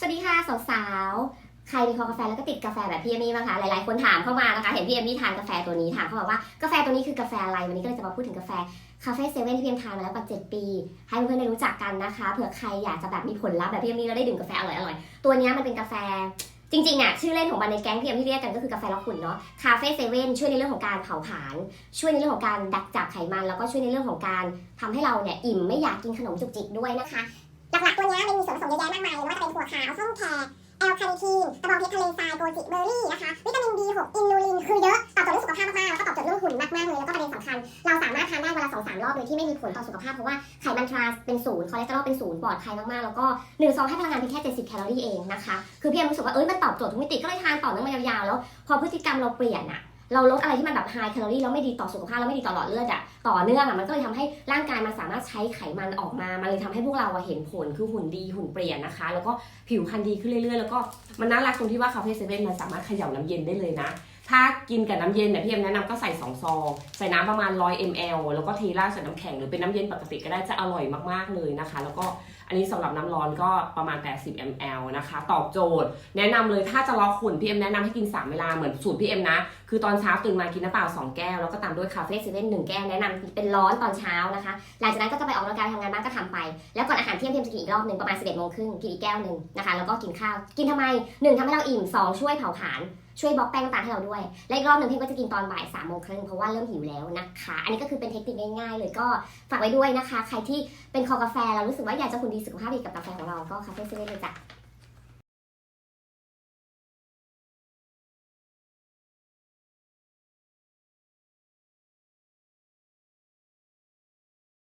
สวัสดีค่ะสาวๆ ใครมีคอกาแฟแล้วก็ติดกาแฟแบบพี่เอมี่บ้างคะ หลายๆ คนถามเข้ามานะคะ เห็นพี่เอมี่ทานกาแฟตัวนี้ถามเข้ามาว่ากาแฟตัวนี้คือกาแฟอะไร วันนี้ก็เลยจะมาพูดถึงกาแฟคาเฟ่เซเว่นที่พี่เอ็มทานมาแล้วกว่า7ปี ให้เพื่อนๆได้รู้จักกันนะคะ เผื่อใครอยากจะแบบมีผลลัพธ์แบบพี่เอมี่แล้วได้ดื่มกาแฟอร่อยๆ ตัวนี้มันเป็นกาแฟจริงๆอะชื่อเล่นของมันในแก๊งพี่เอ็มที่เรียกกันก็คือกาแฟล็อกขุนเนาะคาเฟ่เซเว่นช่วยในเรื่องของการเผาผลาญช่วยในเรื่องของการดักจับไขมัน แล้วก็ช่วยในเรื่องของการทำให้เราเนี่ยอิ่มไม่อยากกินขนมจุกจิกด้วยนะคะ หลักๆตัวนี้มันมีส่วนผสมเยอะแยะมากมายไม่ว่าจะเป็นถั่วขาวส้มแขกแอลคาลิทีนกระบองเพชรทะเลทรายโกจิเบอร์รี่นะคะวิตามิน B6 อินูลินคือเยอะตอบโจทย์เรื่องสุขภาพมากๆแล้วก็ตอบโจทย์เรื่องหุ่นมากๆเลยแล้วก็ประเด็นสำคัญ เราสามารถทานได้วันละสองสามรอบโดยที่ไม่มีผลต่อสุขภาพเพราะว่าไขมันทรานส์เป็นศูนย์คอเลสเตอรอลเป็นศูนย์ปลอดภัยมากๆแล้วก็หนึ่งซองให้พลังงานเพียงแค่ 70 แคลอรี่เองนะคะคือพี่เอ็มรู้สึกว่าเอ้ยมันตอบโจทย์ทุกมิติก็เลยทานต่อเนื่องมายาวๆแล้ว พอพฤติกรรมเราเปลี่ยนอะ เราลดอะไรที่มันแบบไฮแคลอรี่แล้วไม่ดีต่อสุขภาพแล้วไม่ดีต่อหลอดเลือดอะต่อเนื่องอะมันก็เลยทำให้ร่างกายมันสามารถใช้ไขมันออกมา มันเลยทำให้พวกเราเห็นผลคือหุ่นดีหุ่นเปลี่ยนนะคะ แล้วก็ผิวพรรณดีขึ้นเรื่อยๆ แล้วก็มันน่ารักตรงที่ว่าคาเฟ่เซเว่นมันสามารถเขย่าน้ำเย็นได้เลยนะ ถ้ากินกับน้ำเย็นเนี่ยพี่เอ็มแนะนำก็ใส่2ซองใส่น้ำประมาณ 100 ml แล้วก็เทราดใส่น้ำแข็งหรือเป็นน้ำเย็นปกติก็ได้จะอร่อยมากๆเลยนะคะ แล้วก็อันนี้สำหรับน้ำร้อนก็ประมาณ 80 ml นะคะ ตอบโจทย์ แนะนำเลยถ้าจะลอกหุ่นพี่เอ็มแนะนำให้กิน 3 เวลาเหมือนสูตรพี่เอ็มนะ คือตอนเช้าตื่นมากินน้ำเปล่า 2 แก้ว แล้วก็ตามด้วยคาเฟ่เซเว่นหนึ่งแก้วแนะนำเป็นร้อนตอนเช้านะคะ หลังจากนั้นก็จะไปออกกำลังกายทำงานบ้านก็ทำไป แล้วก่อนอาหารเที่ยงเพียมจะกินอีกรอบหนึ่งประมาณ 11โมงครึ่งกินอีกแก้วหนึ่งนะคะแล้วก็กินข้าวกินทำไมหนึ่งทำให้เราอิ่มสองช่วยเผาผลาญ ช่วยบล็อกแป้งน้ำตาลให้เราด้วย และอีกรอบหนึ่งพี่ก็จะกินตอนบ่ายสามโมงครึ่งเพราะว่าเริ่มหิวแล้วนะคะ อันนี้ก็คือเป็นเทคนิคง่ายๆ เลยก็ฝากไว้ด้วยนะคะ ใครที่เป็นคอกาแฟแล้วรู้สึกว่าอยากจะคุณดีสุขภาพดีกับกาแฟของเราก็คาเฟ่เซเว่นเลยจ้ะ